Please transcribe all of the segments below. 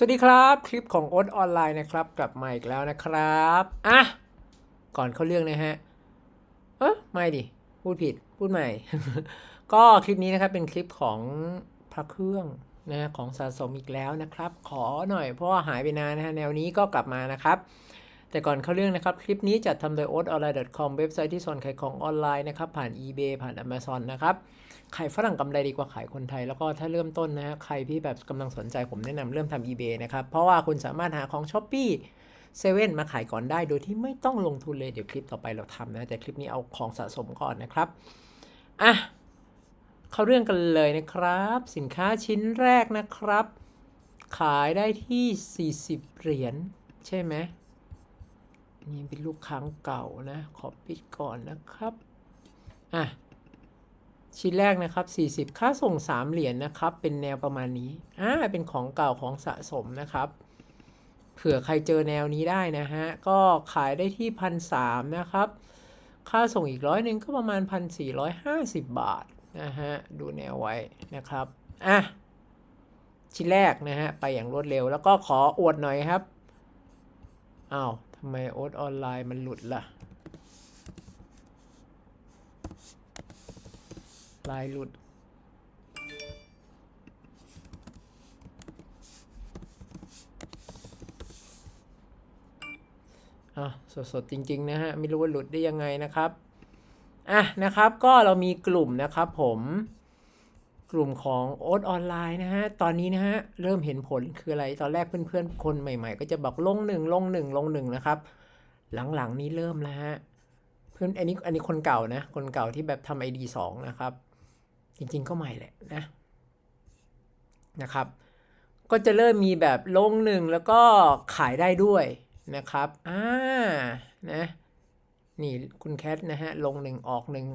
สวัสดีครับคลิปของโอ๊ตออนไลน์นะครับ กลับมาอีกแล้วนะครับอะก่อนเข้าเรื่องนะฮะเออไม่ดิพูดผิดพูดใหม่ ก็คลิปนี้นะครับเป็นคลิปของพระเครื่องนะของสะสมอีกแล้วนะครับ ขอหน่อยเพราะว่าหายไปนานนะฮะแนวนี้ก็กลับมานะครับแต่ก่อนเข้าเรื่องนะครับ คลิปนี้จัดทำโดย o t o n l i n e c o m เว็บไซต์ที่สอนขายของออนไลน์นะครับ ผ่าน eBay ผ่าน Amazon นะครับ ขายฝรั่งกำไรดีกว่าขายคนไทย แล้วก็ถ้าเริ่มต้นนะฮะใครที่แบบกำลังสนใจผมแนะนำเริ่มทำ eBay นะครับ เพราะว่าคุณสามารถหาของ s h อ p e e เซเว่นมาขายก่อนได้โดยที่ไม่ต้องลงทุนเลยเดี๋ยวคลิปต่อไปเราทำนะ แต่คลิปนี้เอาของสะสมก่อนนะครับอะเข้าเรื่องกันเลยนะครับ สินค้าชิ้นแรกนะครับ ขายได้ที่ 40 เหรียญใช่ไหมนี่เป็นลูกค้างเก่านะ ขอปิดก่อนนะครับอะ ชิ้นแรกนะครับ 40 ค่าส่ง 3 เหรียญนนะครับ เป็นแนวประมาณนี้ อ่า เป็นของเก่าของสะสมนะครับ เผื่อใครเจอแนวนี้ได้นะฮะ ก็ขายได้ที่พันสนะครับ ค่าส่งอีกร้อยหนึ่งก็ประมาณ 1,450 บาทนะฮะ ดูแนวไว้นะครับ อะ ชิ้นแรกนะฮะ ไปอย่างรวดเร็ว แล้วก็ขออวดหน่อยครับ อ้าวทำไมโอ๊ตออนไลน์มันหลุดล่ะ ลายหลุด อะ สดๆ จริง ๆ นะฮะ ไม่รู้ว่าหลุดได้ยังไงนะครับ อะ นะครับ ก็เรามีกลุ่มนะครับผมกลุ่มของโอ๊ตออนไลน์นะฮะ ตอนนี้นะฮะ เริ่มเห็นผลคืออะไร ตอนแรกเพื่อนๆ คนใหม่ๆ ก็จะบอกลงหนึ่งลงหนึ่งลงหนึ่งนะครับ หลังๆนี้เริ่มแล้วฮะ เพื่อนอันนี้อันนี้คนเก่านะ คนเก่าที่แบบทำไอดีสองนะครับ จริงๆก็ใหม่แหละนะนะครับ ก็จะเริ่มมีแบบลงหนึ่งแล้วก็ขายได้ด้วยนะครับอ่านะนี่คุณแคทนะฮะลงหนึ่งออกหนึ่ง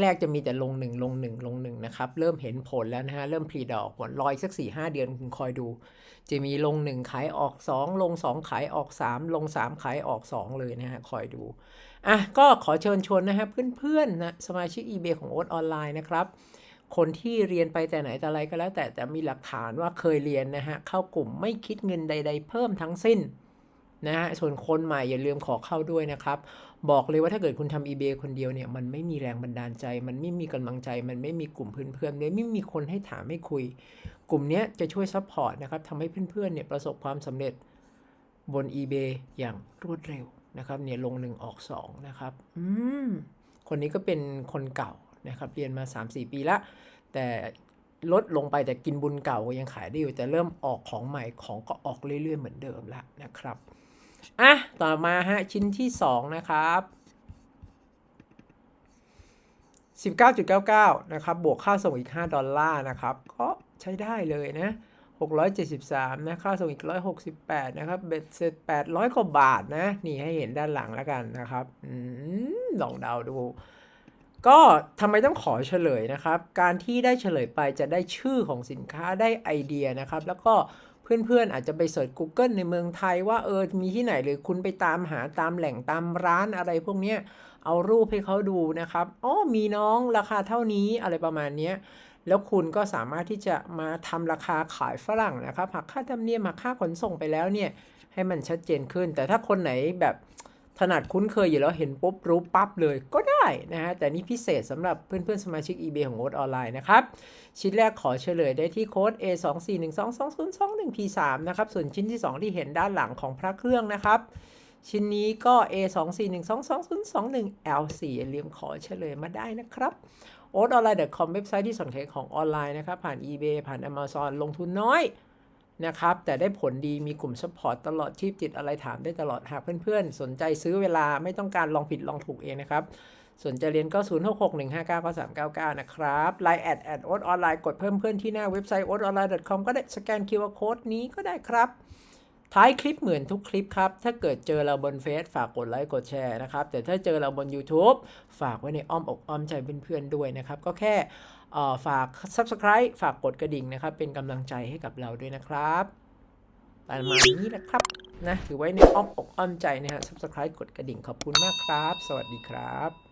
แรก ๆ จะมีแต่ลงหนึ่งลงหนึ่งลงหนึ่งนะครับ เริ่มเห็นผลแล้วนะฮะเริ่มผลิดอกผลรอยสักสี่ห้าเดือนคุณคอยดู จะมีลงหนึ่งขายออกสองลงสองขายออกสามลงสามขายออกสองเลยนะฮะคอยดูอะก็ขอเชิญชวนนะฮะเพื่อนๆนะสมาชิก eBay ของโอ๊ตออนไลน์นะครับ คนที่เรียนไปแต่ไหนแต่ไรก็แล้ว แต่แต่มีหลักฐานว่าเคยเรียนนะฮะเข้ากลุ่มไม่คิดเงินใด ๆ เพิ่มทั้งสิ้นนะฮะส่วนคนใหม่อย่าลืมขอเข้าด้วยนะครับ บอกเลยว่าถ้าเกิดคุณทำ eBay คนเดียวเนี่ย มันไม่มีแรงบันดาลใจ มันไม่มีกำลังใจ มันไม่มีกลุ่มเพื่อนๆเลยไม่มีคนให้ถามให้คุย กลุ่มนี้จะช่วยซัพพอร์ตนะครับทำให้เพื่อนๆเนี่ยประสบความสำเร็จบน eBay อย่างรวดเร็วนะครับเนี่ยลงหนึ่งออกสองนะครับ อืมคนนี้ก็เป็นคนเก่า นะครับเรียนมา 3-4 ปีละ แต่ลดลงไปแต่กินบุญเก่าก็ยังขายได้อยู่ แต่เริ่มออกของใหม่ของก็ออกเรื่อย ๆ เหมือนเดิมละนะครับอะต่อมาฮะชิ้นที่ 2 นะครับ 19.99 นะครับ บวกค่าส่งอีก 5 ดอลลาร์นะครับ ก็ใช้ได้เลยนะ 673 นะ ค่าส่งอีก 168 นะครับ เบ็ดเสร็จ 800 กว่าบาทนะ นี่ให้เห็นด้านหลังแล้วกันนะครับ อืม ลองเดาดู ก็ทำไมต้องขอเฉลยนะครับ การที่ได้เฉลยไปจะได้ชื่อของสินค้าได้ไอเดียนะครับ แล้วก็เพื่อนๆอาจจะไปเสิร์ช Google ในเมืองไทยว่าเออ มีที่ไหนหรือคุณไปตามหาตามแหล่งตามร้านอะไรพวกเนี้ย เอารูปให้เขาดูนะครับ อ๋อ มีน้องราคาเท่านี้อะไรประมาณนี้ แล้วคุณก็สามารถที่จะมาทำราคาขายฝรั่งนะครับ หักค่าธรรมเนียมหักค่าขนส่งไปแล้วเนี่ย ให้มันชัดเจนขึ้น แต่ถ้าคนไหนแบบ ถนัดคุ้นเคยอยู่แล้วเห็นปุ๊บรู้ปั๊บเลยก็ได้นะฮะแต่นี่พิเศษสำหรับเพื่อนๆ สมาชิก eBay ของโอ๊ตออนไลน์นะครับ ชิ้นแรกขอเฉลยได้ที่โค้ด A 2 4 1 2 2 0 2 1 P 3นะครับ ส่วนชิ้นที่ 2 ที่เห็นด้านหลังของพระเครื่องนะครับ ชิ้นนี้ก็ A 2 4 1 2 2 0 2 1 L 4อย่าลืมขอเฉลยมาได้นะครับ o t o n l i n e c o m เว็บไซต์ที่สอนขายของออนไลน์นะครับผ่าน eBay ผ่าน Amazon ลงทุนน้อย นะครับ แต่ได้ผลดีมีกลุ่มซัพพอร์ตตลอดชีพติดอะไรถามได้ตลอดหากเพื่อนๆ สนใจซื้อเวลาไม่ต้องการลองผิดลองถูกเองนะครับ สนใจเรียนก็ 0 6 6 1 5 9 9 3 9 9 นะครับ l i น์แอดแอดโอ๊ตออนไลน์กดเพิ่มเพื่อนที่หน้าเว็บไซต์ o t o n l i n e c o m ก็ได้สแกน QR Code นี้ก็ได้ครับ ท้ายคลิปเหมือนทุกคลิปครับ ถ้าเกิดเจอเราบนเฟซฝากกดไลค์กดแชร์นะครับ แต่ถ้าเจอเราบน YouTube ฝากไว้ในอ้อมอกอ้อมใจเพื่อนๆด้วยนะครับ ก็แค่ฝาก Subscribe ฝากกดกระดิ่งนะครับ เป็นกำลังใจให้กับเราด้วยนะครับประมาณนี้นะครับนะถือไว้ในอ้อมอกอ้อมใจนะฮะ Subscribe กดกระดิ่งขอบคุณมากครับ สวัสดีครับ